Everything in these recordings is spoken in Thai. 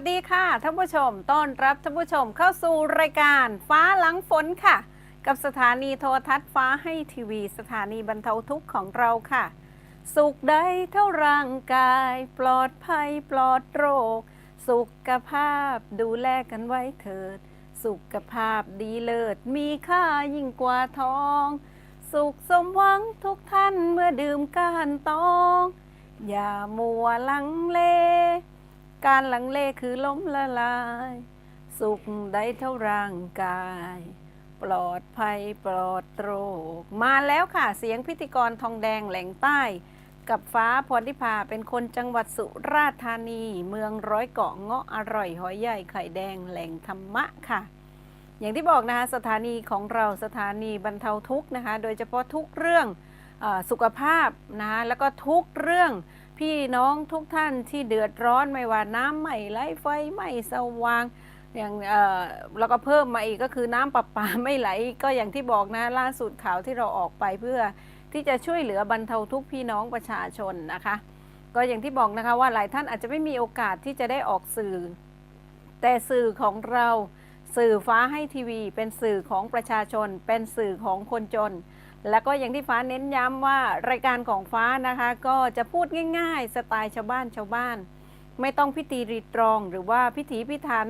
วัสดีค่ะท่านผู้ชม ต้อนรับท่านผู้ชมเข้าสู่รายการฟ้าหลังฝนค่ะ กับสถานีโทรทัศน์ฟ้าให้ทีวี สถานีบรรเทาทุกข์ของเราค่ะ สุขใดเท่าร่างกาย ปลอดภัยปลอดโรค สุขภาพดูแลกันไว้เถิด สุขภาพดีเลิศมีค่ายิ่งกว่าทอง สุขสมหวังทุกท่านเมื่อดื่มก้านตอง อย่ามัวลังเล การลังเลคือล้มละลาย สุขได้เท่าร่างกาย ปลอดภัยปลอดโรค มาแล้วค่ะเสียงพิธีกรทองแดงแหล่งใต้ กับฟ้าพรทิพาเป็นคนจังหวัดสุราษฎร์ธานี เมืองร้อยเกาะเงาะอร่อยหอยใหญ่ไข่แดงแหล่งธรรมะค่ะ อย่างที่บอกนะคะสถานีของเราสถานีบรรเทาทุกข์นะคะ โดยเฉพาะทุกเรื่องออสุขภาพนะคะแล้วก็ทุกเรื่อง พี่น้องทุกท่านที่เดือดร้อนไม่ว่าน้ำไม่ไหลไฟไม่สว่างอย่างเออแล้วก็เพิ่มมาอีกก็คือน้ำประปาไม่ไหลก็อย่างที่บอกนะล่าสุดข่าวที่เราออกไปเพื่อที่จะช่วยเหลือบรรเทาทุกพี่น้องประชาชนนะคะ ก็อย่างที่บอกนะคะว่าหลายท่านอาจจะไม่มีโอกาสที่จะได้ออกสื่อ แต่สื่อของเราสื่อฟ้าให้ทีวี เป็นสื่อของประชาชน เป็นสื่อของคนจน แล้วก็อย่างที่ฟ้าเน้นย้ำว่ารายการของฟ้านะคะ ก็จะพูดง่ายๆ สไตล์ชาวบ้านชาวบ้าน ไม่ต้องพิธีรีตรอง หรือว่าพิถีพิถัน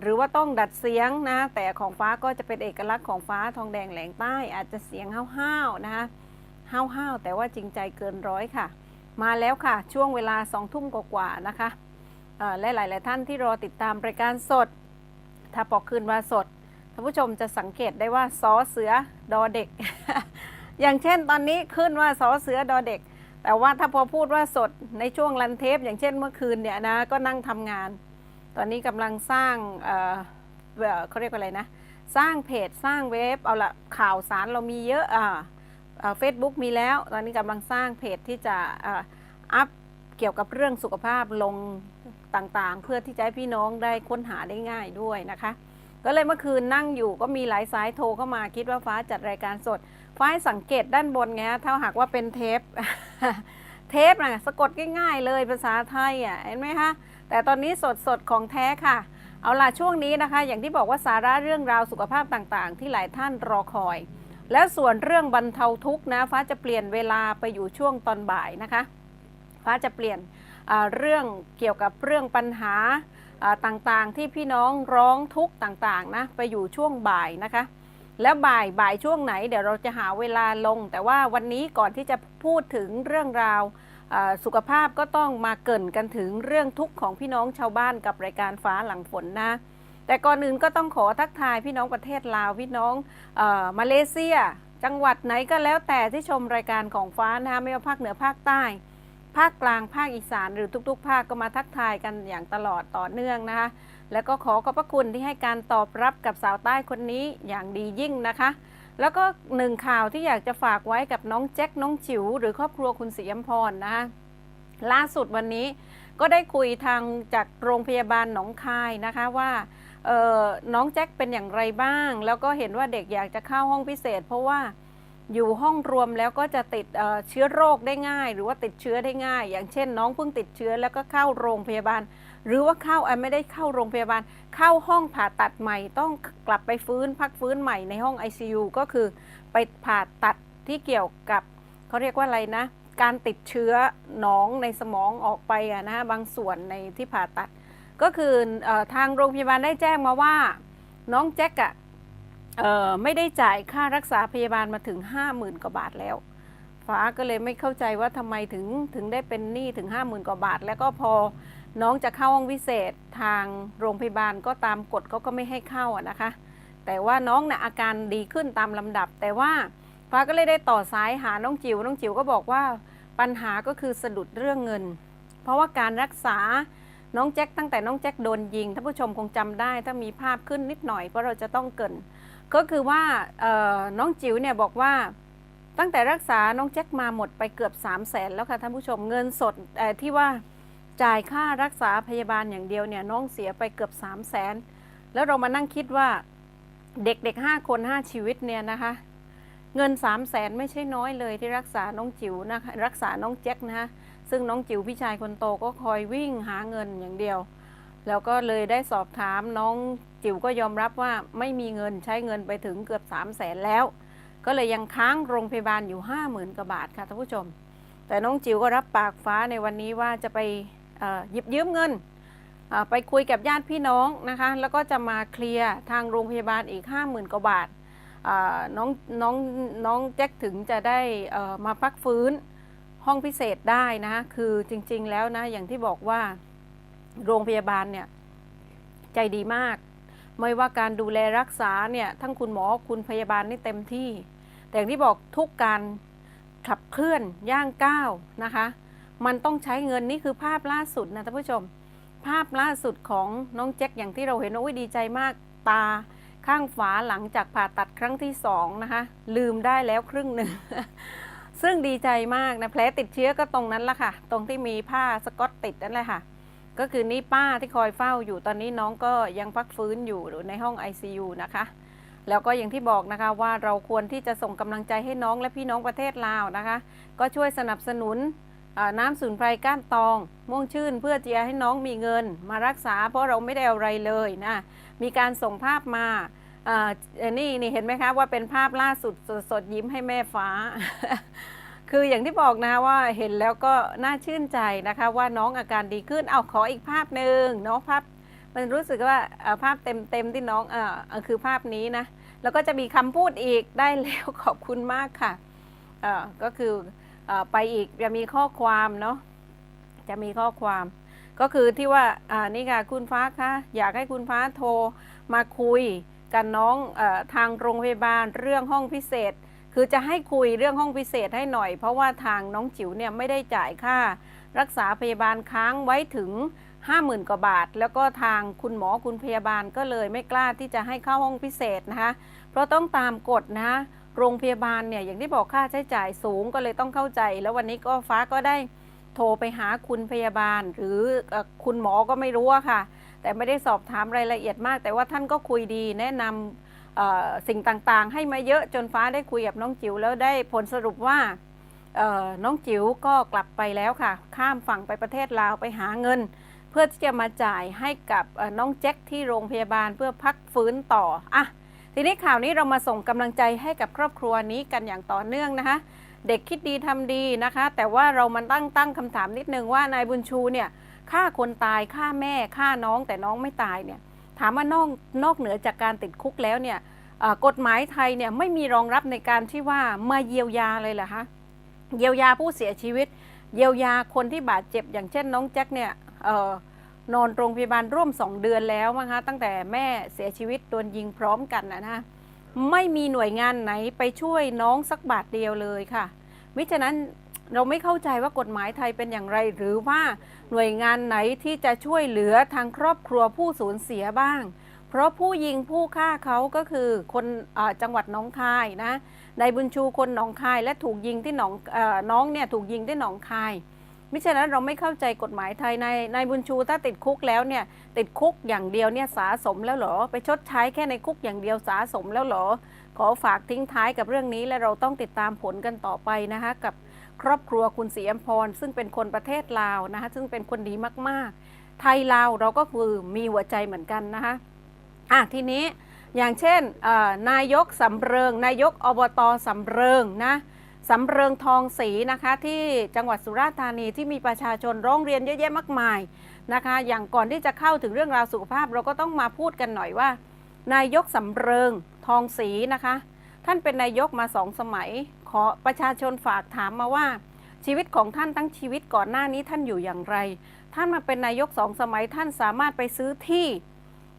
หรือว่าต้องดัดเสียงนะแต่ของฟ้าก็จะเป็นเอกลักษณ์ของฟ้าทองแดงแหลงใต้ อาจจะเสียงห้าวๆนะคะห้าวๆแต่ว่าจริงใจเกินร้อยค่ะ มาแล้วค่ะ ช่วงเวลาสองทุ่มกว่าๆนะคะและหลาย ๆ ท่านที่รอติดตามรายการสด ถ้าปอกคืนว่าสด ท่านผู้ชมจะสังเกตได้ว่าซอเสือดอเด็ก อย่างเช่นตอนนี้ขึ้นว่าซอเสือดอเด็ก แต่ว่าถ้าพอพูดว่าสดในช่วงรันเทป อย่างเช่นเมื่อคืนเนี่ยนะก็นั่งทำงาน ตอนนี้กำลังสร้างเออเขาเรียกว่าอะไรนะ สร้างเพจสร้างเว็บเอาละข่าวสารเรามีเยอะอ่าเฟซบุ๊กมีแล้ว ตอนนี้กำลังสร้างเพจที่จะอัพเกี่ยวกับเรื่องสุขภาพลงต่างๆ เพื่อที่จะให้พี่น้องได้ค้นหาได้ง่ายด้วยนะคะ ก็เลยเมื่อคืนนั่งอยู่ก็มีหลายสายโทรเข้ามาคิดว่าฟ้าจัดรายการสด ฟ้าให้สังเกตด้านบนไงฮะถ้าหากว่าเป็นเทป เทปนะสะกดง่ายๆเลยภาษาไทยอะเห็นไหมคะแต่ตอนนี้สดสดๆของแท้ค่ะ เอาล่ะช่วงนี้นะคะ อย่างที่บอกว่าสาระเรื่องราวสุขภาพต่างๆ ที่หลายท่านรอคอย และส่วนเรื่องบรรเทาทุกข์นะฟ้าจะเปลี่ยนเวลาไปอยู่ช่วงตอนบ่ายนะคะ ฟ้าจะเปลี่ยนเรื่องเกี่ยวกับเรื่องปัญหา ต่างๆที่พี่น้องร้องทุกข์ต่างๆนะไปอยู่ช่วงบ่ายนะคะ แล้วบ่ายบ่ายช่วงไหนเดี๋ยวเราจะหาเวลาลง แต่ว่าวันนี้ก่อนที่จะพูดถึงเรื่องราวสุขภาพก็ต้องมาเกินกันถึงเรื่องทุกข์ของพี่น้องชาวบ้านกับรายการฟ้าหลังฝนนะ แต่ก่อนอื่นก็ต้องขอทักทายพี่น้องประเทศลาวพี่น้องออมาเลเซีย จังหวัดไหนก็แล้วแต่ที่ชมรายการของฟ้านะคะไม่ว่าภาคเหนือภาคใต้ ภาคกลางภาคอีสานหรือทุก ๆ ภาคก็มาทักทายกันอย่างตลอดต่อเนื่องนะคะ แล้วก็ขอขอบพระคุณที่ให้การตอบรับกับสาวใต้คนนี้อย่างดียิ่งนะคะ แล้วก็หนึ่งข่าวที่อยากจะฝากไว้กับน้องแจ็คน้องจิ๋วหรือครอบครัวคุณศรียมพรนะคะล่าสุดวันนี้ก็ได้คุยทางจากโรงพยาบาลหนองคายนะคะว่าน้องแจ็คเป็นอย่างไรบ้าง แล้วก็เห็นว่าเด็กอยากจะเข้าห้องพิเศษ เพราะว่า อยู่ห้องรวมแล้วก็จะติดเชื้อโรคได้ง่าย หรือว่าติดเชื้อได้ง่าย อย่างเช่น น้องเพิ่งติดเชื้อแล้วก็เข้าโรงพยาบาล หรือว่าเข้าไม่ได้เข้าโรงพยาบาล เข้าห้องผ่าตัดใหม่ ต้องกลับไปฟื้นพักฟื้นใหม่ในห้อง ICU ก็คือไปผ่าตัดที่เกี่ยวกับเขาเรียกว่าอะไรนะ การติดเชื้อหนองในสมองออกไปอะนะบางส่วนในที่ผ่าตัด ก็คืออทางโรงพยาบาลได้แจ้งมาว่า น้องแจ็คอะ เออไม่ได้จ่ายค่ารักษาพยาบาลมาถึง 50,000 กว่าบาทแล้ว ฟ้าก็เลยไม่เข้าใจว่าทำไมถึงถึงได้เป็นหนี้ถึง 50,000 กว่าบาท แล้วก็พอน้องจะเข้าห้องวิเศษทางโรงพยาบาลก็ตามกฎเขาก็ไม่ให้เข้าอะนะคะ แต่ว่าน้องนะ่ะอาการดีขึ้นตามลำดับ แต่ว่าฟ้าก็เลยได้ต่อสายหาน้องจิว๋วน้องจิ๋วก็บอกว่าปัญหาก็คือสะดุดเรื่องเงิน เพราะว่าการรักษาน้องแจ็คตั้งแต่น้องแจ็คโดนยิงท่านผู้ชมคงจำได้ ถ้ามีภาพขึ้นนิดหน่อยเพราะเราจะต้องเกิน ก็คือว่าน้องจิ๋วเนี่ยบอกว่าตั้งแต่รักษาน้องแจ็คมาหมดไปเกือบ3 0 0แสนแล้วค่ะท่านผู้ชมเงินสดที่ว่าจ่ายค่ารักษาพยาบาลอย่างเดียวเนี่ยน้องเสียไปเกือบ3 0 0แสนแล้วเรามานั่งคิดว่าเด็กๆ5คน5 ชีวิตเนี่ยนะคะ เงิน 3 0 0แสนไม่ใช่น้อยเลยที่รักษาน้องจิ๋วนะคะรักษาน้องแจ็คนะคะซึ่งน้องจิ๋วพี่ชายคนโตก็คอยวิ่งหาเงินอย่างเดียว แล้วก็เลยได้สอบถามน้อง จิ๋วก็ยอมรับว่าไม่มีเงินใช้เงินไปถึงเกือบ 3 0 0แสนแล้ว ก็เลยยังค้างโรงพยาบาลอยู่ 5 0,000กว่าบาทค่ะท่านผู้ชม แต่น้องจิ๋วก็รับปากฟ้าในวันนี้ว่าจะไปหยิบยืมเงิน ไปคุยกับญาติพี่น้องนะคะ แล้วก็จะมาเคลียร์ทางโรงพยาบาลอีก 50,000กว่าบาทน้องน้องน้องแจ็คถึงจะได้มาพักฟื้นห้องพิเศษได้นะคะคือจริงๆแล้วนะอย่างที่บอกว่าโรงพยาบาลเนี่ยใจดีมาก ไม่ว่าการดูแลรักษาเนี่ยทั้งคุณหมอคุณพยาบาลนี่เต็มที่ แต่อย่างที่บอกทุกการขับเคลื่อนย่างก้าวนะคะ มันต้องใช้เงินนี่คือภาพล่าสุดนะท่านผู้ชม ภาพล่าสุดของน้องแจ็คอย่างที่เราเห็นโอ้ยดีใจมากตาข้างฝาหลังจากผ่าตัดครั้งที่สองนะคะ ลืมได้แล้วครึ่งหนึ่ง ซึ่งดีใจมากนะแผลติดเชื้อก็ตรงนั้นละค่ะ ตรงที่มีผ้าสกอตติดนั่นแหละค่ะ ก็คือนี่ป้าที่คอยเฝ้าอยู่ตอนนี้น้องก็ยังพักฟื้นอยู่ในห้อง ICU นะคะ แล้วก็อย่างที่บอกนะคะว่าเราควรที่จะส่งกำลังใจให้น้องและพี่น้องประเทศลาวนะคะ ก็ช่วยสนับสนุนน้ำสูนไพรก้านตอง ม่วงชื่นเพื่อจะให้น้องมีเงิน มารักษาเพราะเราไม่ได้อะไรเลยนะมีการส่งภาพมาเอ่อเอ่อนี่นี่เห็นไหมคะว่าเป็นภาพล่าสุดสดยิ้มให้แม่ฟ้า คืออย่างที่บอกนะคะว่าเห็นแล้วก็น่าชื่นใจนะคะว่าน้องอาการดีขึ้น เอาขออีกภาพหนึ่งเนาะภาพมันรู้สึกว่าภาพเต็มเต็มๆที่น้องเออคือภาพนี้นะ แล้วก็จะมีคำพูดอีกได้แล้วขอบคุณมากค่ะเออก็คืออไปอีกจะมีข้อความเนาะจะมีข้อความ ก็คือที่ว่าอ่านี่ค่ะคุณฟ้าคะอยากให้คุณฟ้าโทรมาคุยกับน้องอทางโรงพยาบาลเรื่องห้องพิเศษ คือจะให้คุยเรื่องห้องพิเศษให้หน่อย เพราะว่าทางน้องจิ๋วเนี่ยไม่ได้จ่ายค่า รักษาพยาบาลค้างไว้ถึง 50,000กว่าบาท แล้วก็ทางคุณหมอคุณพยาบาลก็เลยไม่กล้าที่จะให้เข้าห้องพิเศษนะคะ เพราะต้องตามกฎนะคะโรงพยาบาลเนี่ยอย่างที่บอกค่าใช้จ่ายสูงก็เลยต้องเข้าใจ แล้ววันนี้ก็ฟ้าก็ได้โทรไปหาคุณพยาบาล หรือคุณหมอก็ไม่รู้ค่ะ แต่ไม่ได้สอบถามรายละเอียดมาก แต่ว่าท่านก็คุยดีแนะนำเอ่อ สิ่งต่างๆ ให้มาเยอะจนฟ้าได้คุยกับน้องจิ๋วแล้วได้ผลสรุปว่าน้องจิ๋วก็กลับไปแล้วค่ะ ข้ามฝั่งไปประเทศลาวไปหาเงิน เพื่อที่จะมาจ่ายให้กับน้องแจ็คที่โรงพยาบาลเพื่อพักฟื้นต่ออะทีนี้ข่าวนี้เรามาส่งกำลังใจให้กับครอบครัวนี้กันอย่างต่อเนื่องนะคะ เด็กคิดดีทำดีนะคะ แต่ว่าเรามันตั้งตั้งคำถามนิดนึงว่านายบุญชูเนี่ยฆ่าคนตายฆ่าแม่ฆ่าน้องแต่น้องไม่ตายเนี่ย ถามว่านอกนอกเหนือจากการติดคุกแล้วเนี่ยกฎหมายไทยเนี่ยไม่มีรองรับในการที่ว่ามาเยียวยาเลยเหรอคะเยียวยาผู้เสียชีวิต เยียวยาคนที่บาดเจ็บ อย่างเช่นน้องแจ็คเนี่ยออนอนโรงพยาบาลร่วม 2 เดือนแล้วนะคะตั้งแต่แม่เสียชีวิตโดนยิงพร้อมกันนะนะไม่มีหน่วยงานไหนไปช่วยน้องสักบาทเดียวเลยค่ะมิฉะนั้น เราไม่เข้าใจว่ากฎหมายไทยเป็นอย่างไร หรือว่าหน่วยงานไหนที่จะช่วยเหลือทางครอบครัวผู้สูญเสียบ้าง เพราะผู้ยิงผู้ฆ่าเขาก็คือคนอจังหวัดหนองคายนะนายบุญชูคนหนองคายและถูกยิงที่หนองอน้องเนี่ยถูกยิงที่หนองคายมิฉะนั้นเราไม่เข้าใจกฎหมายไทยในนายบุญชูถ้าติดคุกแล้วเนี่ยติดคุกอย่างเดียวเนี่ยสาสมแล้วเหรอ ไปชดใช้แค่ในคุกอย่างเดียวสาสมแล้วเหรอ ขอฝากทิ้งท้ายกับเรื่องนี้และเราต้องติดตามผลกันต่อไปนะคะกับ ครอบครัวคุณศรีอมพร ซึ่งเป็นคนประเทศลาวนะคะซึ่งเป็นคนดีมากๆ ไทยลาวเราก็คือมีหัวใจเหมือนกันนะคะอะทีนี้อย่างเช่นนายกสำเริง นายกอบตสำเริงนะสำเริงทองศรีนะคะที่จังหวัดสุราษฎร์ธานีที่มีประชาชนร้องเรียนเยอะแยะมากมายนะคะอย่างก่อนที่จะเข้าถึงเรื่องราวสุขภาพ เราก็ต้องมาพูดกันหน่อยว่า นายกสำเริงทองศรีนะคะ ท่านเป็นนายกมาสองสมัย ขอประชาชนฝากถามมาว่า ชีวิตของท่านทั้งชีวิตก่อนหน้านี้ท่านอยู่อย่างไร ท่านมาเป็นนายกสองสมัยท่านสามารถไปซื้อที่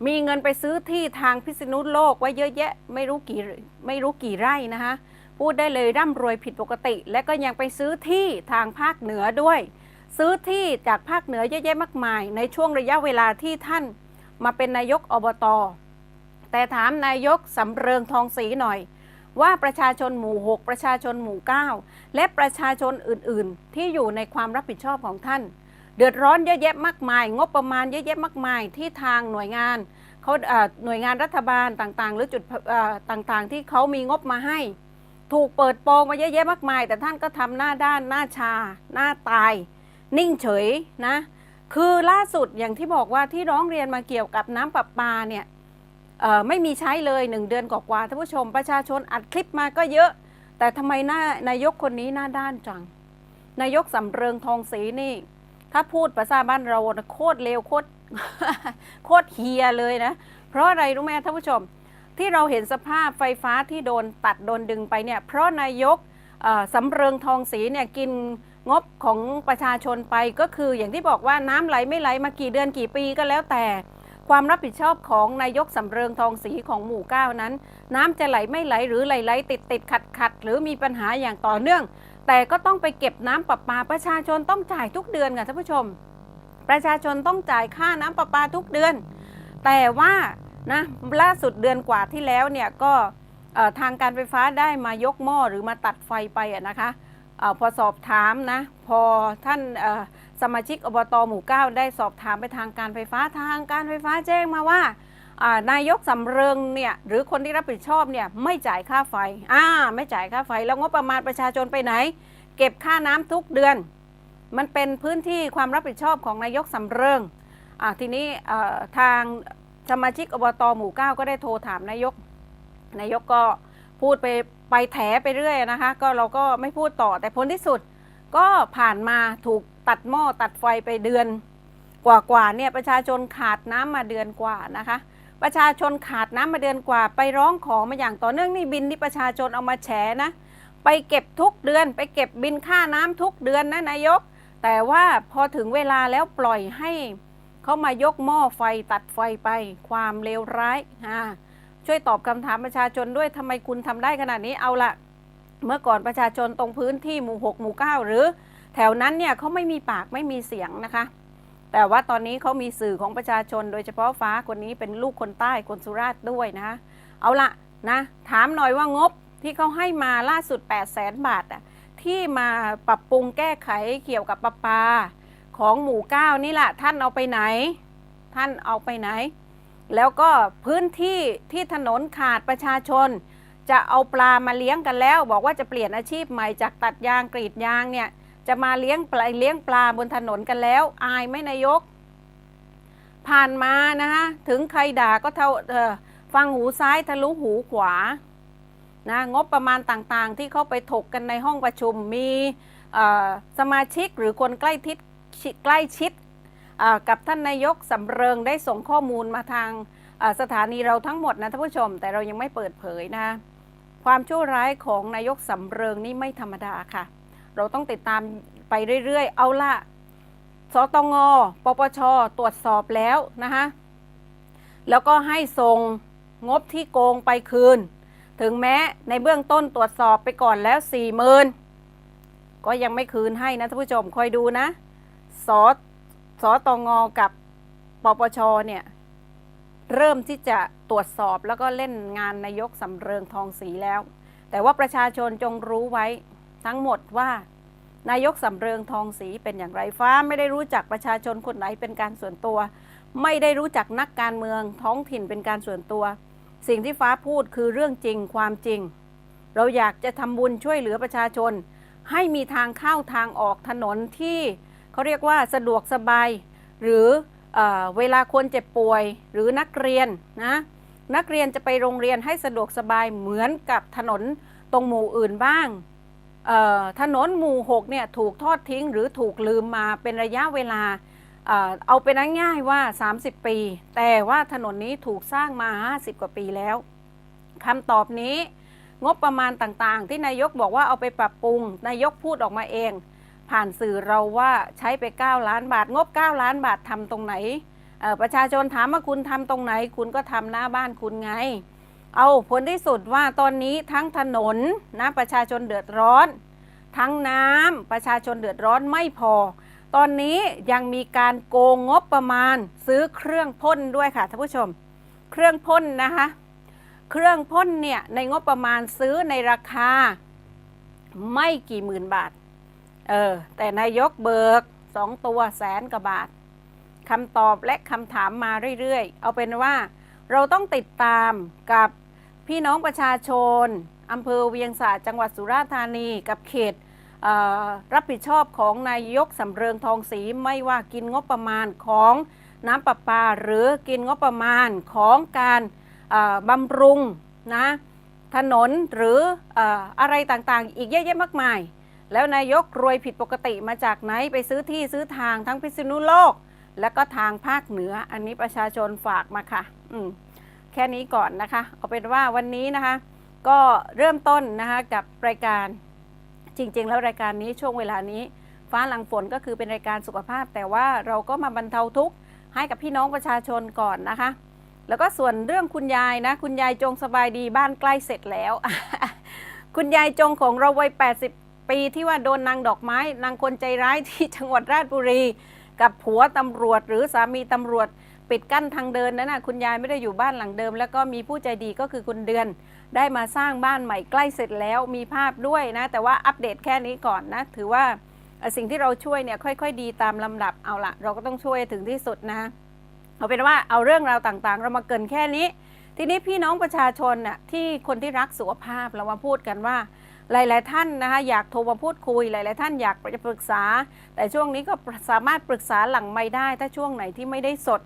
มีเงินไปซื้อที่ทางพิษณุโลกไว้เยอะแยะไม่รู้กี่ไม่รู้กี่ไร่นะคะพูดได้เลยร่ำรวยผิดปกติ และก็ยังไปซื้อที่ทางภาคเหนือด้วย ซื้อที่จากภาคเหนือเยอะแยะมากมาย ในช่วงระยะเวลาที่ท่านมาเป็นนายกอบต แต่ถามนายกสำเริงทองศรีหน่อย ว่าประชาชนหมู่ 6 ประชาชนหมู่ 9 และประชาชนอื่นๆ ที่อยู่ในความรับผิดชอบของท่าน เดือดร้อนเยอะแยะมากมาย งบประมาณเยอะแยะมากมายที่ทางหน่วยงานเขาหน่วยงานรัฐบาลต่างๆ หรือจุดต่างๆ ที่เขามีงบมาให้ ถูกเปิดโปงมาเยอะแยะมากมาย แต่ท่านก็ทำหน้าด้านหน้าชา หน้าตาย นิ่งเฉยนะคือล่าสุดอย่างที่บอกว่าที่ร้องเรียนมาเกี่ยวกับน้ำประปาเนี่ย ไม่มีใช้เลยหนึ่งเดือนกว่าท่านผู้ชม ประชาชนอัดคลิปมาก็เยอะ แต่ทำไมหน้านายกคนนี้หน้าด้านจัง นายกสำเริงทองศรีนี่ ถ้าพูดภาษาบ้านเราโคตรเลวโคตรโคตรเฮียเลยนะ เพราะอะไรรู้ไหมท่านผู้ชม ที่เราเห็นสภาพไฟฟ้าที่โดนตัดโดนดึงไปเนี่ย เพราะนายกสำเริงทองศรีเนี่ยกินงบของประชาชนไปก็คืออย่างที่บอกว่าน้ำไหลไม่ไหลมากี่เดือนกี่ปีก็แล้วแต่ ความรับผิดชอบของนายกสำเริงทองศรีของหมู่เก้านั้น น้ำจะไหลไม่ไหลหรือไหลไหลติดติดขัดขัดหรือมีปัญหาอย่างต่อเนื่อง แต่ก็ต้องไปเก็บน้ำประปาประชาชนต้องจ่ายทุกเดือนค่ะท่านผู้ชม ประชาชนต้องจ่ายค่าน้ำประปาทุกเดือน แต่ว่านะล่าสุดเดือนกว่าที่แล้วเนี่ยก็ทางการไฟฟ้าได้มายกหม้อหรือมาตัดไฟไปอะนะคะอพอสอบถามนะพอท่านอ สมาชิกอบตหมู่เก้าได้สอบถามไปทางการไฟฟ้าทางการไฟฟ้าแจ้งมาว่านายกสำเริงเนี่ยหรือคนที่รับผิดชอบเนี่ยไม่จ่ายค่าไฟอ่าไม่จ่ายค่าไฟ แล้วงบประมาณประชาชนไปไหน เก็บค่าน้ำทุกเดือน มันเป็นพื้นที่ความรับผิดชอบของนายกสำเริงอ่าทีนี้ทางสมาชิกอบตหมู่เก้าก็ได้โทรถามนายก นายกก็พูดไปไปแถไปเรื่อยนะคะ ก็เราก็ไม่พูดต่อแต่ผลที่สุดก็ผ่านมาถูก ตัดหม้อตัดไฟไปเดือนกว่าๆเนี่ยประชาชนขาดน้ำมาเดือนกว่านะคะ ประชาชนขาดน้ำมาเดือนกว่า ไปร้องขอมาอย่างต่อเนื่องนี่บินที่ประชาชนเอามาแฉนะ ไปเก็บทุกเดือน ไปเก็บบินค่าน้ำทุกเดือนนะนายก แต่ว่าพอถึงเวลาแล้วปล่อยให้เขามายกหม้อไฟตัดไฟไปความเลวร้ายอ่าช่วยตอบคำถามประชาชนด้วยทำไมคุณทำได้ขนาดนี้เอาละเมื่อก่อนประชาชนตรงพื้นที่หมู่ 6 หมู่ 9 หรือ แถวนั้นเนี่ยเขาไม่มีปากไม่มีเสียงนะคะ แต่ว่าตอนนี้เขามีสื่อของประชาชน โดยเฉพาะฟ้าคนนี้เป็นลูกคนใต้คนสุราษฎร์ด้วยนะคะเอาละนะถามหน่อยว่างบที่เขาให้มาล่าสุด 8 0 0แสนบาทอะที่มาปรับปรุงแก้ไขเกี่ยวกับประปาของหมู่เก้านี่แหละท่านเอาไปไหน ท่านเอาไปไหน แล้วก็พื้นที่ที่ถนนขาดประชาชน จะเอาปลามาเลี้ยงกันแล้ว บอกว่าจะเปลี่ยนอาชีพใหม่จากตัดยางกรีดยางเนี่ย จะมาเลี้ยงปลาเลี้ยงปลาบนถนนกันแล้ว อายไหมนายก ผ่านมานะคะถึงใครด่าก็เท่าเออฟังหูซ้ายทะลุหูขวานะงบประมาณต่างๆ ที่เขาไปถกกันในห้องประชุมมีสมาชิกหรือคนใกล้ทิศใกล้ชิดกับท่านนายกสำเริงได้ส่งข้อมูลมาทางสถานีเราทั้งหมดนะท่านผู้ชม แต่เรายังไม่เปิดเผยนะ ความชั่วร้ายของนายกสำเริงนี่ไม่ธรรมดาค่ะ เราต้องติดตามไปเรื่อยๆ เอาละสตงปปช ตรวจสอบแล้วนะคะแล้วก็ให้ส่งงบที่โกงไปคืน ถึงแม้ในเบื้องต้นตรวจสอบไปก่อนแล้ว4ี่หมื่นก็ยังไม่คืนให้นะท่านผู้ชมคอยดูนะสสตงกับปปชเนี่ยเริ่มที่จะตรวจสอบแล้วก็เล่นงานนายกสำเริงทองศรีแล้ว แต่ว่าประชาชนจงรู้ไว้ ทั้งหมดว่า นายกสำเริงทองศรีเป็นอย่างไรฟ้าไม่ได้รู้จักประชาชนคนไหนเป็นการส่วนตัว ไม่ได้รู้จักนักการเมืองท้องถิ่นเป็นการส่วนตัว สิ่งที่ฟ้าพูดคือเรื่องจริงความจริง เราอยากจะทำบุญช่วยเหลือประชาชน ให้มีทางเข้าทางออกถนนที่เขาเรียกว่าสะดวกสบาย หรือเอเวลาคนเจ็บป่วยหรือนักเรียนนะนักเรียนจะไปโรงเรียนให้สะดวกสบายเหมือนกับถนนตรงหมู่อื่นบ้าง ถนนหมู่6เนี่ยถูกทอดทิ้งหรือถูกลืมมาเป็นระยะเวลาเอาเป็นง่ายๆว่า 30 ปี แต่ว่าถนนนี้ถูกสร้างมา 50 กว่าปีแล้วคำตอบนี้งบประมาณต่างๆ ที่นายกบอกว่าเอาไปปรับปรุง นายกพูดออกมาเอง ผ่านสื่อเราว่าใช้ไป 9 ล้านบาท งบ 9 ล้านบาททำตรงไหน ประชาชนถามว่าคุณทำตรงไหน คุณก็ทำหน้าบ้านคุณไง เอาผลที่สุดว่าตอนนี้ทั้งถนนนะประชาชนเดือดร้อน ทั้งน้ำประชาชนเดือดร้อนไม่พอ ตอนนี้ยังมีการโกงงบประมาณ ซื้อเครื่องพ่นด้วยค่ะท่านผู้ชม เครื่องพ่นนะคะ เครื่องพ่นเนี่ยในงบประมาณซื้อในราคา ไม่กี่หมื่นบาท เออแต่นายกเบิกสองตัวแสนกว่าบาทคำตอบและคำถามมาเรื่อยๆ เอาเป็นว่าเราต้องติดตามกับ พี่น้องประชาชนอำเภอเวียงสาจังหวัดสุราษฎร์ธานีกับเขตเรับผิดชอบของนายกสำเริงทองศรีไม่ว่ากินงบประมาณของน้ำประปา หรือกินงบประมาณของการบำรุงนะถนนหรืออะไรต่างๆ อีกเยอะแยะมากมาย แล้วนายกรวยผิดปกติมาจากไหนไปซื้อที่ซื้อทางทั้งพิษณุโลก แล้วก็ทางภาคเหนืออันนี้ประชาชนฝากมาค่ะ อืม แค่นี้ก่อนนะคะ เอาเป็นว่าวันนี้นะคะ ก็เริ่มต้นนะคะกับรายการจริง ๆ แล้วรายการนี้ช่วงเวลานี้ ฟ้าหลังฝนก็คือเป็นรายการสุขภาพ แต่ว่าเราก็มาบรรเทาทุกข์ให้กับพี่น้องประชาชนก่อนนะคะ แล้วก็ส่วนเรื่องคุณยายนะ คุณยายจงสบายดีบ้านใกล้เสร็จแล้ว คุณยายจงของเราวัย 80 ปีที่ว่าโดนนางดอกไม้นางคนใจร้ายที่จังหวัดราชบุรี กับผัวตำรวจหรือสามีตำรวจ ปิดกั้นทางเดินนั่นนะคุณยายไม่ได้อยู่บ้านหลังเดิม แล้วก็มีผู้ใจดีก็คือคุณเดือน ได้มาสร้างบ้านใหม่ใกล้เสร็จแล้วมีภาพด้วยนะ แต่ว่าอัปเดตแค่นี้ก่อนนะ ถือว่าสิ่งที่เราช่วยเนี่ยค่อยๆ ดีตามลำดับเอาละเราก็ต้องช่วยถึงที่สุดนะเอาเป็นว่าเอาเรื่องราวต่างๆ เรามาเกินแค่นี้ ทีนี้พี่น้องประชาชนน่ะที่คนที่รักสุขภาพเรามาพูดกันว่าหลาย ๆ ท่านนะคะอยากโทรมาพูดคุย หลาย ๆ ท่านอยากจะปรึกษา แต่ช่วงนี้ก็สามารถปรึกษาหลังไม่ได้ ถ้าช่วงไหนที่ไม่ได้สด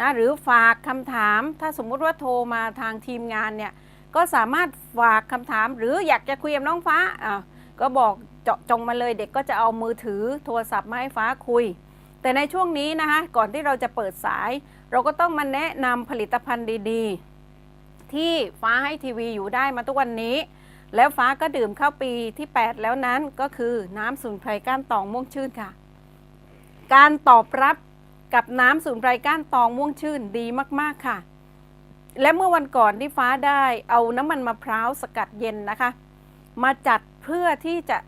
นะหรือฝากคำถามถ้าสมมุติว่าโทรมาทางทีมงานเนี่ยก็สามารถฝากคำถามหรืออยากจะคุยกับน้องฟ้าอะก็บอกเจาะจงมาเลยเด็กก็จะเอามือถือโทรศัพท์มาให้ฟ้าคุย แต่ในช่วงนี้นะคะก่อนที่เราจะเปิดสาย เราก็ต้องมาแนะนำผลิตภัณฑ์ดี ๆ ที่ฟ้าให้ทีวีอยู่ได้มาทุกวันนี้ แล้วฟ้าก็ดื่มเข้าปีที่ 8 แล้วนั้นก็คือน้ำสมุนไพรก้านตองม่วงชื่นค่ะ การตอบรับ กับน้ำสมุนไพรก้านตองม่วงชื่นดีมากๆค่ะ และเมื่อวันก่อนที่ฟ้าได้เอาน้ำมันมะพร้าวสกัดเย็นนะคะ มาจัดเพื่อที่จะ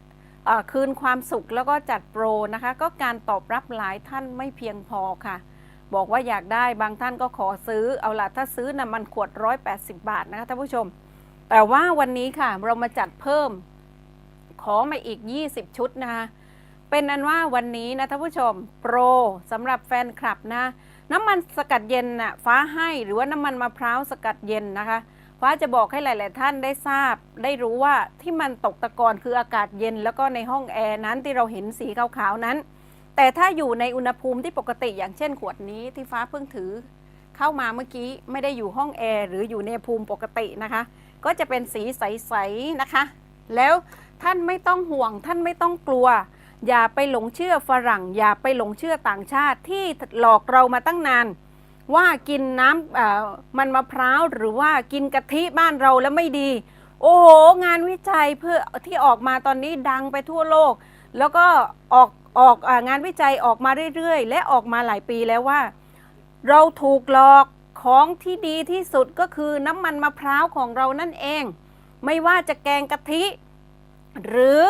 คืนความสุขแล้วก็จัดโปรนะคะ ก็การตอบรับหลายท่านไม่เพียงพอค่ะ บอกว่าอยากได้บางท่านก็ขอซื้อเอาล่ะถ้าซื้อนะ่ะมันขวด 180 บาทนะคะท่านผู้ชม แต่ว่าวันนี้ค่ะเรามาจัดเพิ่มขอมาอีก 20 ชุดนะคะ เป็นอันว่าวันนี้นะท่านผู้ชม โปรสำหรับแฟนคลับนะ น้ำมันสกัดเย็นน่ะฟ้าให้หรือว่าน้ำมันมะพร้าวสกัดเย็นนะคะ ฟ้าจะบอกให้หลาย ๆ ท่านได้ทราบ ได้รู้ว่าที่มันตกตะกอนคืออากาศเย็น แล้วก็ในห้องแอร์นั้นที่เราเห็นสีขาว ๆ นั้น แต่ถ้าอยู่ในอุณหภูมิที่ปกติอย่างเช่นขวดนี้ที่ฟ้าเพิ่งถือ เข้ามาเมื่อกี้ไม่ได้อยู่ห้องแอร์หรืออยู่ในภูมิปกตินะคะ ก็จะเป็นสีใส ๆ นะคะ แล้วท่านไม่ต้องห่วงท่านไม่ต้องกลัว อย่าไปหลงเชื่อฝรั่ง อย่าไปหลงเชื่อต่างชาติที่หลอกเรามาตั้งนาน ว่ากินน้ำมันมะพร้าวหรือว่ากินกะทิบ้านเราแล้วไม่ดี โอ้โห งานวิจัยเพื่อที่ออกมาตอนนี้ดังไปทั่วโลก แล้วก็ออกออกงานวิจัยออกมาเรื่อยๆ และออกมาหลายปีแล้วว่า เราถูกหลอกของที่ดีที่สุดก็คือน้ำมันมะพร้าวของเรานั่นเอง ไม่ว่าจะแกงกะทิ หรือ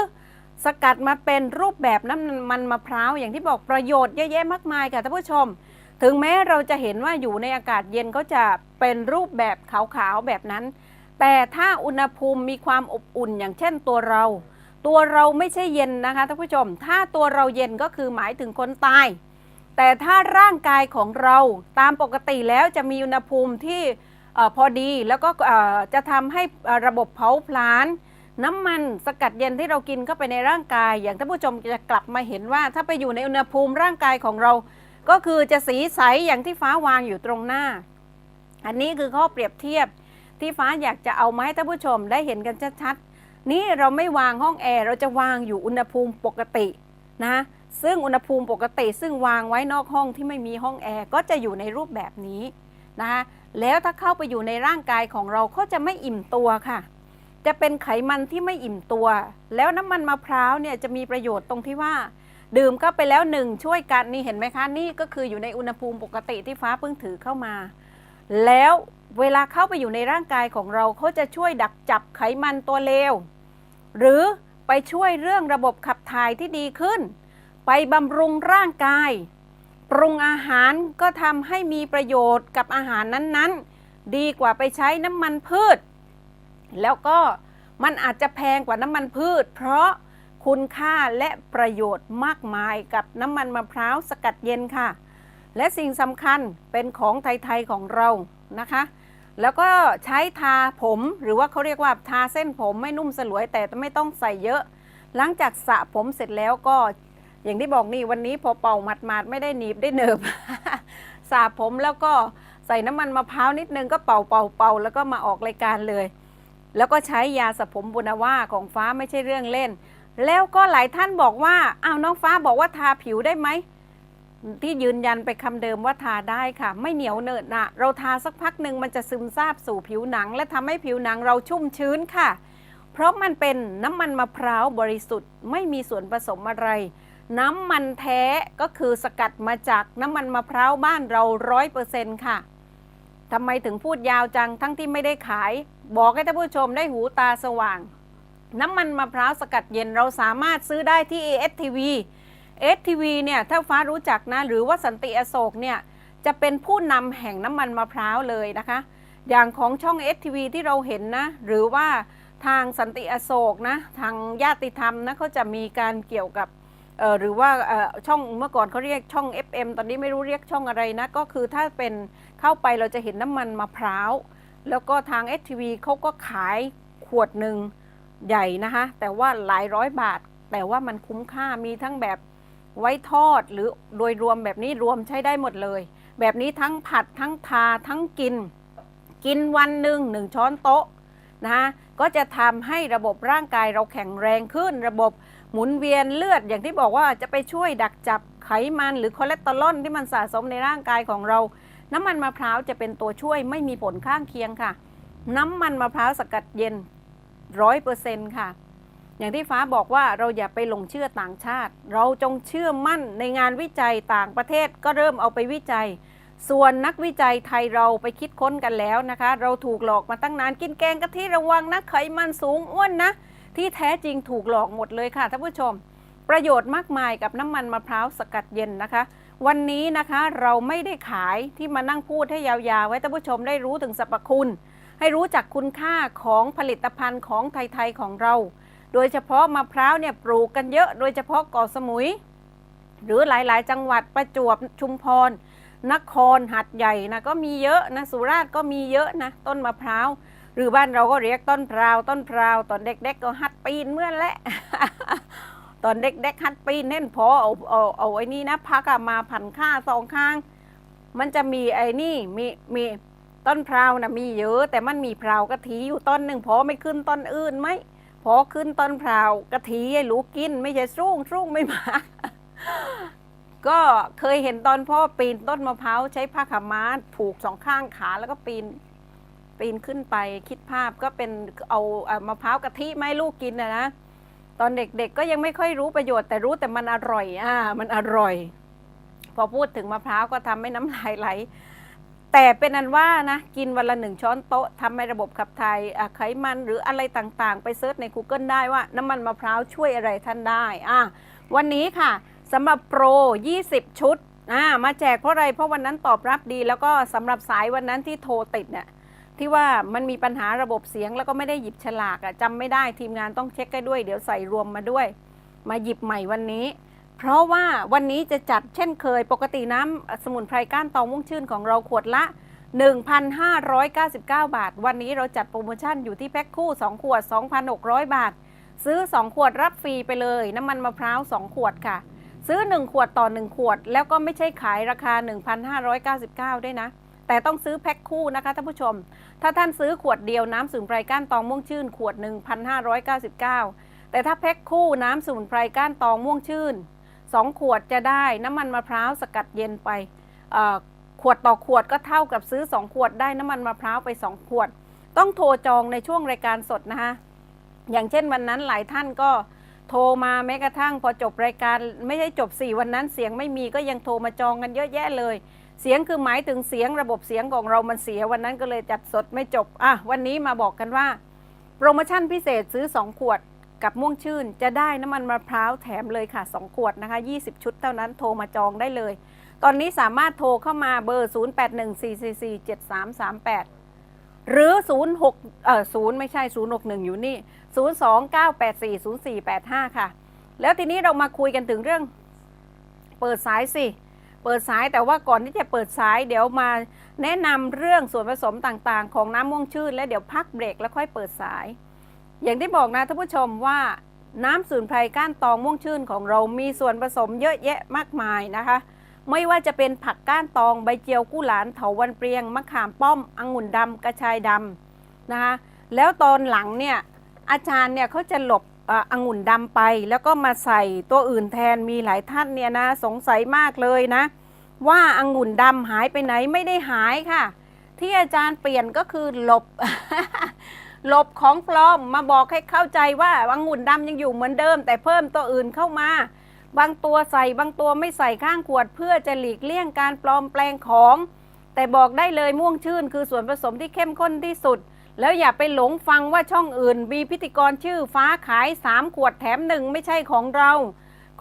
สกัดมาเป็นรูปแบบน้ำมันมะพร้าวอย่างที่บอกประโยชน์เยอะแยะมากมายค่ะท่านผู้ชม ถึงแม้เราจะเห็นว่าอยู่ในอากาศเย็นก็จะเป็นรูปแบบขาวๆแบบนั้น แต่ถ้าอุณหภูมิมีความอบอุ่นอย่างเช่นตัวเรา ตัวเราไม่ใช่เย็นนะคะท่านผู้ชม ถ้าตัวเราเย็นก็คือหมายถึงคนตาย แต่ถ้าร่างกายของเราตามปกติแล้วจะมีอุณหภูมิที่อพอดีแล้วก็จะทำให้ระบบเผาผลาญ น้ำมันสกัดเย็นที่เรากินเข้าไปในร่างกาย อย่างท่านผู้ชมจะกลับมาเห็นว่า ถ้าไปอยู่ในอุณหภูมิร่างกายของเรา ก็คือจะสีใสอย่างที่ฟ้าวางอยู่ตรงหน้า อันนี้คือข้อเปรียบเทียบที่ฟ้าอยากจะเอามาให้ท่านผู้ชมได้เห็นกันชัดๆนี่เราไม่วางห้องแอร์เราจะวางอยู่อุณหภูมิปกตินะซึ่งอุณหภูมิปกติ ซึ่งวางไว้นอกห้องที่ไม่มีห้องแอร์ก็จะอยู่ในรูปแบบนี้นะคะแล้วถ้าเข้าไปอยู่ในร่างกายของเราก็จะไม่อิ่มตัวค่ะ จะเป็นไขมันที่ไม่อิ่มตัว แล้วน้ำมันมะพร้าวเนี่ยจะมีประโยชน์ตรงที่ว่า ดื่มเข้าไปแล้วหนึ่งช่วยกันนี่เห็นไหมคะ นี่ก็คืออยู่ในอุณหภูมิปกติที่ฟ้าเพิ่งถือเข้ามา แล้วเวลาเข้าไปอยู่ในร่างกายของเราเขาจะช่วยดักจับไขมันตัวเลว หรือไปช่วยเรื่องระบบขับถ่ายที่ดีขึ้น ไปบำรุงร่างกาย ปรุงอาหารก็ทำให้มีประโยชน์กับอาหารนั้นๆ ดีกว่าไปใช้น้ำมันพืช แล้วก็มันอาจจะแพงกว่าน้ำมันพืช เพราะคุณค่าและประโยชน์มากมายกับน้ำมันมะพร้าวสกัดเย็นค่ะ และสิ่งสำคัญเป็นของไทย ๆ ของเรานะคะ แล้วก็ใช้ทาผมหรือว่าเขาเรียกว่าทาเส้นผมไม่นุ่มสลวยแต่ไม่ต้องใส่เยอะ หลังจากสระผมเสร็จแล้วก็อย่างที่บอกนี่วันนี้พอเป่าหมาดๆไม่ได้หนีบได้เนิบสระผมแล้วก็ใส่น้ำมันมะพร้าวนิดนึงก็เป่าเป่าเป่าแล้วก็มาออกรายการเลย แล้วก็ใช้ยาสระผมบุนว่าของฟ้าไม่ใช่เรื่องเล่น แล้วก็หลายท่านบอกว่าอ้าวน้องฟ้าบอกว่าทาผิวได้ไหมที่ยืนยันไปคำเดิมว่าทาได้ค่ะ ไม่เหนียวเนอะหนะเราทาสักพักหนึ่งมันจะซึมซาบสู่ผิวหนัง และทำให้ผิวหนังเราชุ่มชื้นค่ะ เพราะมันเป็นน้ำมันมะพร้าวบริสุทธิ์ไม่มีส่วนผสมอะไร น้ำมันแท้ก็คือสกัดมาจากน้ำมันมะพร้าวบ้านเราร้อยเปอร์เซ็นต์ค่ะทำไมถึงพูดยาวจังทั้งที่ไม่ได้ขาย บอกให้ท่านผู้ชมได้หูตาสว่าง น้ำมันมะพร้าวสกัดเย็นเราสามารถซื้อได้ที่ ASTV ASTV เนี่ยถ้าฟ้ารู้จักนะ หรือว่าสันติอโศกเนี่ยจะเป็นผู้นำแห่งน้ำมันมะพร้าวเลยนะคะ อย่างของช่อง ASTV ที่เราเห็นนะ หรือว่าทางสันติอโศกนะทางญาติธรรมนะเขาจะมีการเกี่ยวกับหรือว่าช่องเมื่อก่อนเขาเรียกช่อง FM ตอนนี้ไม่รู้เรียกช่องอะไรนะ ก็คือถ้าเป็นเข้าไปเราจะเห็นน้ำมันมะพร้าว แล้วก็ทาง STV เขาก็ขายขวดหนึ่งใหญ่นะคะ แต่ว่าหลายร้อยบาท แต่ว่ามันคุ้มค่ามีทั้งแบบไว้ทอดหรือโดยรวมแบบนี้รวมใช้ได้หมดเลย แบบนี้ทั้งผัดทั้งทาทั้งกิน กินวันหนึ่งหนึ่งช้อนโต๊ะนะคะก็จะทำให้ระบบร่างกายเราแข็งแรงขึ้น ระบบหมุนเวียนเลือดอย่างที่บอกว่าจะไปช่วยดักจับไขมันหรือคอเลสเตอรอลที่มันสะสมในร่างกายของเรา น้ำมันมะพร้าวจะเป็นตัวช่วยไม่มีผลข้างเคียงค่ะ น้ำมันมะพร้าวสกัดเย็นร้อยเปอร์เซ็นต์ค่ะ อย่างที่ฟ้าบอกว่าเราอย่าไปหลงเชื่อต่างชาติ เราจงเชื่อมั่นในงานวิจัยต่างประเทศก็เริ่มเอาไปวิจัย ส่วนนักวิจัยไทยเราไปคิดค้นกันแล้วนะคะ เราถูกหลอกมาตั้งนานกินแกงกะทิระวังนะไขมันสูงอ้วนนะ ที่แท้จริงถูกหลอกหมดเลยค่ะท่านผู้ชม ประโยชน์มากมายกับน้ำมันมะพร้าวสกัดเย็นนะคะ วันนี้นะคะเราไม่ได้ขายที่มานั่งพูดให้ยาวๆ ไว้ท่านผู้ชมได้รู้ถึงสรรพคุณ ให้รู้จักคุณค่าของผลิตภัณฑ์ของไทยๆของเรา โดยเฉพาะมะพร้าวเนี่ยปลูกกันเยอะโดยเฉพาะเกาะสมุย หรือหลายๆ จังหวัดประจวบชุมพร นครหัดใหญ่นะก็มีเยอะนะสุราษฎร์ก็มีเยอะนะต้นมะพร้าวหรือบ้านเราก็เรียกต้นพราวต้นพราวตอนเด็กๆก็หัดปีนเมื่อนแหละ ตอนเด็กๆหัดปีนเน่นพอเอาเอาเอาไอ้นี่นะพักมาผันข้าสองข้าง มันจะมีไอ้นี่มีมีต้นพราวนะมีเยอะ แต่มันมีพราวกะทิอยู่ต้นหนึ่งพอไม่ขึ้นต้นอื่นไหมพอขึ้นต้นพราวกะทิให้รู้กิน ไม่ใช่สูงสูงไม่มาก็เคยเห็นตอนพ่อปีนต้นมะพร้าวใช้ผ้าขาวม้าผูกสองข้างขาแล้วก็ปีนปีนขึ้นไปคิดภาพก็เป็นเอามะพร้าวกะทิมาให้ลูกกินนะนะ ตอนเด็กๆก็ยังไม่ค่อยรู้ประโยชน์แต่รู้แต่มันอร่อยอ่ามันอร่อย พอพูดถึงมะพร้าวก็ทำให้น้ำลายไหล แต่เป็นอันว่านะกินวันละหนึ่งช้อนโต๊ะทำให้ระบบขับถ่ายอะไขมันหรืออะไรต่างๆ ไปเซิร์ชใน Google ได้ว่าน้ำมันมะพร้าวช่วยอะไรท่านได้อะวันนี้ค่ะสำหรับโปร 20 ชุดอ่ามาแจกเพราะอะไรเพราะวันนั้นตอบรับดี แล้วก็สำหรับสายวันนั้นที่โทรติดเนี่ย ที่ว่ามันมีปัญหาระบบเสียงแล้วก็ไม่ได้หยิบฉลากอะจำไม่ได้ทีมงานต้องเช็คให้ด้วย เดี๋ยวใส่รวมมาด้วย มาหยิบใหม่วันนี้ เพราะว่าวันนี้จะจัดเช่นเคยปกติน้ำสมุนไพรก้านตองม่วงชื่นของเราขวดละ 1,599 บาท วันนี้เราจัดโปรโมชั่นอยู่ที่แพ็คคู่ 2 ขวด 2,600 บาท ซื้อ 2 ขวดรับฟรีไปเลย น้ำมันมะพร้าว 2 ขวดค่ะ ซื้อ 1 ขวดต่อ 1 ขวด แล้วก็ไม่ใช่ขายราคา 1,599 ด้วยนะ แต่ต้องซื้อแพ็คคู่นะคะท่านผู้ชม ถ้าท่านซื้อขวดเดียวน้ำสมุนไพรก้านตองม่วงชื่น ขวด 1,599 แต่ถ้าแพ็คคู่น้ำสมุนไพรก้านตองม่วงชื่น 2 ขวดจะได้น้ำมันมะพร้าวสกัดเย็นไป ขวดต่อขวดก็เท่ากับซื้อ 2 ขวดได้น้ำมันมะพร้าวไป 2 ขวด ต้องโทรจองในช่วงรายการสดนะคะอย่างเช่นวันนั้นหลายท่านก็โทรมาแม้กระทั่งพอจบรายการไม่ใช่จบ 4 วันนั้นเสียงไม่มีก็ยังโทรมาจองกันเยอะแยะเลย เสียงคือหมายถึงเสียงระบบเสียงของเรามันเสียวันนั้นก็เลยจัดสดไม่จบอะวันนี้มาบอกกันว่า โปรโมชั่นพิเศษซื้อ 2 ขวดกับม่วงชื่น จะได้น้ำมันมะพร้าวแถมเลยค่ะ 2 ขวดนะคะ 20 ชุดเท่านั้นโทรมาจองได้เลย ตอนนี้สามารถโทรเข้ามาเบอร์ 0814447338 หรือ 06เอ่อ0ไม่ใช่ 061 อยู่นี่ 029840485 ค่ะ แล้วทีนี้เรามาคุยกันถึงเรื่อง เปิดสายสิ เปิดสายแต่ว่าก่อนที่จะเปิดสายเดี๋ยวมาแนะนำเรื่องส่วนผสมต่างๆ ของน้ำม่วงชื่นและเดี๋ยวพักเบรกแล้วค่อยเปิดสาย อย่างที่บอกนะท่านผู้ชมว่าน้ำสูนไพรก้านตองม่วงชื่นของเรามีส่วนผสมเยอะแยะมากมายนะคะ ไม่ว่าจะเป็นผักก้านตองใบเจียวกู้หลานเถาวันเปรียงมะขามป้อมองุ่นดำกระชายดำนะคะแล้วตอนหลังเนี่ยอาจารย์เนี่ยเขาจะหลบ องุ่นดำไป แล้วก็มาใส่ตัวอื่นแทนมีหลายท่านเนี่ยนะสงสัยมากเลยนะ ว่าองุ่นดำหายไปไหนไม่ได้หายค่ะ ที่อาจารย์เปลี่ยนก็คือหลบ หลบของปลอมมาบอกให้เข้าใจว่าองุ่นดำยังอยู่เหมือนเดิม แต่เพิ่มตัวอื่นเข้ามา บางตัวใส่บางตัวไม่ใส่ข้างขวด เพื่อจะหลีกเลี่ยงการปลอมแปลงของ แต่บอกได้เลยม่วงชื่น คือส่วนผสมที่เข้มข้นที่สุด แล้วอย่าไปหลงฟังว่าช่องอื่น มีพิธีกรชื่อฟ้าขาย3ขวดแถมหนึ่งไม่ใช่ของเรา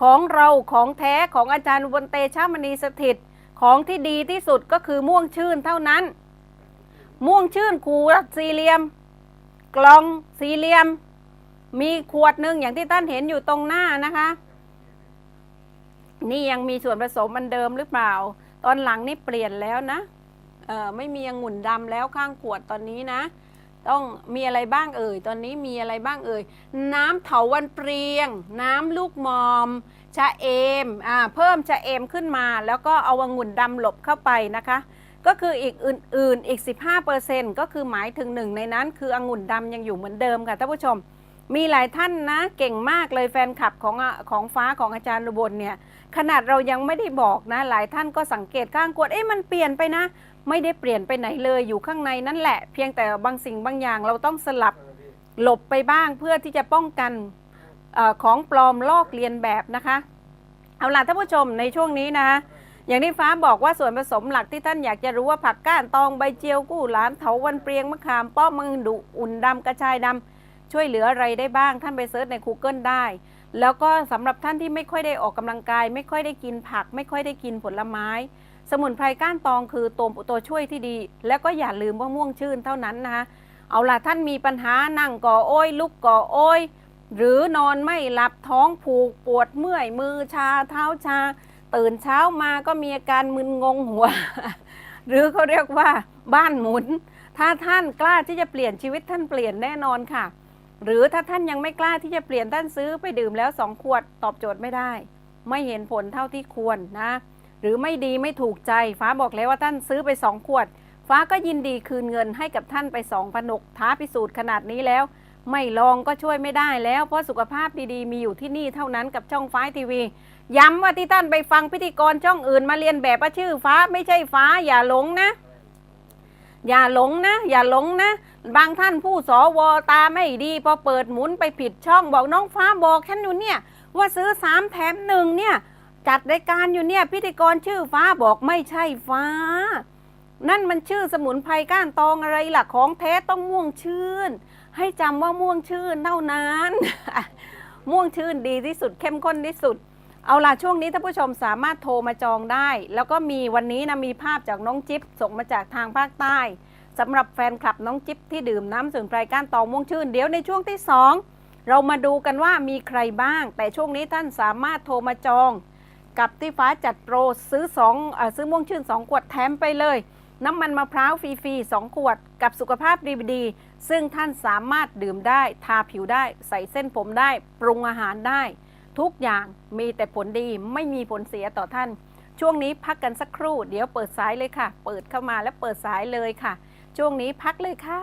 ของเราของแท้ของอาจารย์อุบลเตชะมณีสถิต ของที่ดีที่สุดก็คือม่วงชื่นเท่านั้น ม่วงชื่นขวดสี่เหลี่ยม กล่องสี่เหลี่ยม มีขวดหนึ่งอย่างที่ท่านเห็นอยู่ตรงหน้านะคะ นี่ยังมีส่วนผสมมันเดิมหรือเปล่า ตอนหลังนี่เปลี่ยนแล้วนะเออไม่มีองุ่นดำแล้วข้างขวดตอนนี้นะ ต้องมีอะไรบ้างเอ่ย ตอนนี้มีอะไรบ้างเอ่ย น้ำเถาวันเปรียง น้ำลูกมอม ชะเอม อ่า เพิ่มชะเอมขึ้นมา แล้วก็เอาองุ่นดำหลบเข้าไปนะคะ ก็คืออีกอื่นๆ อีก 15%ก็คือหมายถึงหนึ่งในนั้นคือองุ่นดำยังอยู่เหมือนเดิมค่ะท่านผู้ชม มีหลายท่านนะ เก่งมากเลยแฟนคลับของของฟ้าของอาจารย์รุบลเนี่ย ขนาดเรายังไม่ได้บอกนะ หลายท่านก็สังเกตข้างขวด เอ๊ะมันเปลี่ยนไปนะ ไม่ได้เปลี่ยนไปไหนเลยอยู่ข้างในนั่นแหละ เพียงแต่บางสิ่งบางอย่างเราต้องสลับหลบไปบ้างเพื่อที่จะป้องกันอของปลอมลอกเลียนแบบนะคะ เอาล่ะท่านผู้ชมในช่วงนี้นะคะอย่างที่ฟ้าบอกว่าส่วนผสมหลักที่ท่านอยากจะรู้ว่าผักก้านตองใบเจียวกู้หลานเถาวันเปรียงมะขามป้อมมังดุอุ่นดำกระชายดำช่วยเหลืออะไรได้บ้าง ท่านไปเซิร์ชใน Google ได้ แล้วก็สำหรับท่านที่ไม่ค่อยได้ออกกำลังกาย ไม่ค่อยได้กินผัก ไม่ค่อยได้กินผลไม้ สมุนไพรก้านตองคือตัวตัวช่วยที่ดี แล้วก็อย่าลืมว่าม่วงชื่นเท่านั้นนะคะเอาล่ะท่านมีปัญหานั่งก่อโอ้ยลุกก่อโอ้ยหรือนอนไม่หลับท้องผูกปวดเมื่อยมือชาเท้าชา ตื่นเช้ามาก็มีอาการมึนงงหัว หรือเขาเรียกว่าบ้านหมุน ถ้าท่านกล้าที่จะเปลี่ยนชีวิตท่านเปลี่ยนแน่นอนค่ะ หรือถ้าท่านยังไม่กล้าที่จะเปลี่ยนท่านซื้อไปดื่มแล้วสองขวดตอบโจทย์ไม่ได้ ไม่เห็นผลเท่าที่ควรนะ หรือไม่ดีไม่ถูกใจ ฟ้าบอกแล้วว่าท่านซื้อไปสองขวด ฟ้าก็ยินดีคืนเงินให้กับท่านไปสองพนกท้าพิสูจน์ขนาดนี้แล้ว ไม่ลองก็ช่วยไม่ได้แล้ว เพราะสุขภาพดีๆ มีอยู่ที่นี่เท่านั้นกับช่องฟ้าทีวี ย้ำว่าที่ท่านไปฟังพิธีกรช่องอื่นมาเรียนแบบว่าชื่อฟ้าไม่ใช่ฟ้าอย่าหลงนะอย่าหลงนะ อย่าหลงนะ บางท่านผู้สวตาไม่ดี พอเปิดหมุนไปผิดช่องบอกน้องฟ้าบอกฉันอยู่เนี่ย ว่าซื้อสามแถมหนึ่งเนี่ย จัดรายการอยู่เนี่ย พิธีกรชื่อฟ้าบอกไม่ใช่ฟ้า นั่นมันชื่อสมุนไพรก้านตองอะไรล่ะของแท้ต้องม่วงชื่น ให้จำว่าม่วงชื่นเท่านั้น ม่วงชื่นดีที่สุดเข้มข้นที่สุด เอาล่ะช่วงนี้ท่านผู้ชมสามารถโทรมาจองได้ แล้วก็มีวันนี้นะมีภาพจากน้องจิ๊บส่งมาจากทางภาคใต้สำหรับแฟนคลับน้องจิ๊บที่ดื่มน้ำสมุนไพรก้านตองม่วงชื่นเดี๋ยวในช่วงที่สองเรามาดูกันว่ามีใครบ้าง แต่ช่วงนี้ท่านสามารถโทรมาจอง กับที่ฟ้าจัดโปรซื้อ2เอ่อซื้อม่วงชื่น 2 ขวดแถมไปเลย น้ำมันมะพร้าวฟรีๆ2ขวด กับสุขภาพดีๆซึ่งท่านสามารถดื่มได้ ทาผิวได้ ใส่เส้นผมได้ ปรุงอาหารได้ ทุกอย่างมีแต่ผลดีไม่มีผลเสียต่อท่าน ช่วงนี้พักกันสักครู่ เดี๋ยวเปิดสายเลยค่ะ เปิดเข้ามาแล้วเปิดสายเลยค่ะ ช่วงนี้พักเลยค่ะ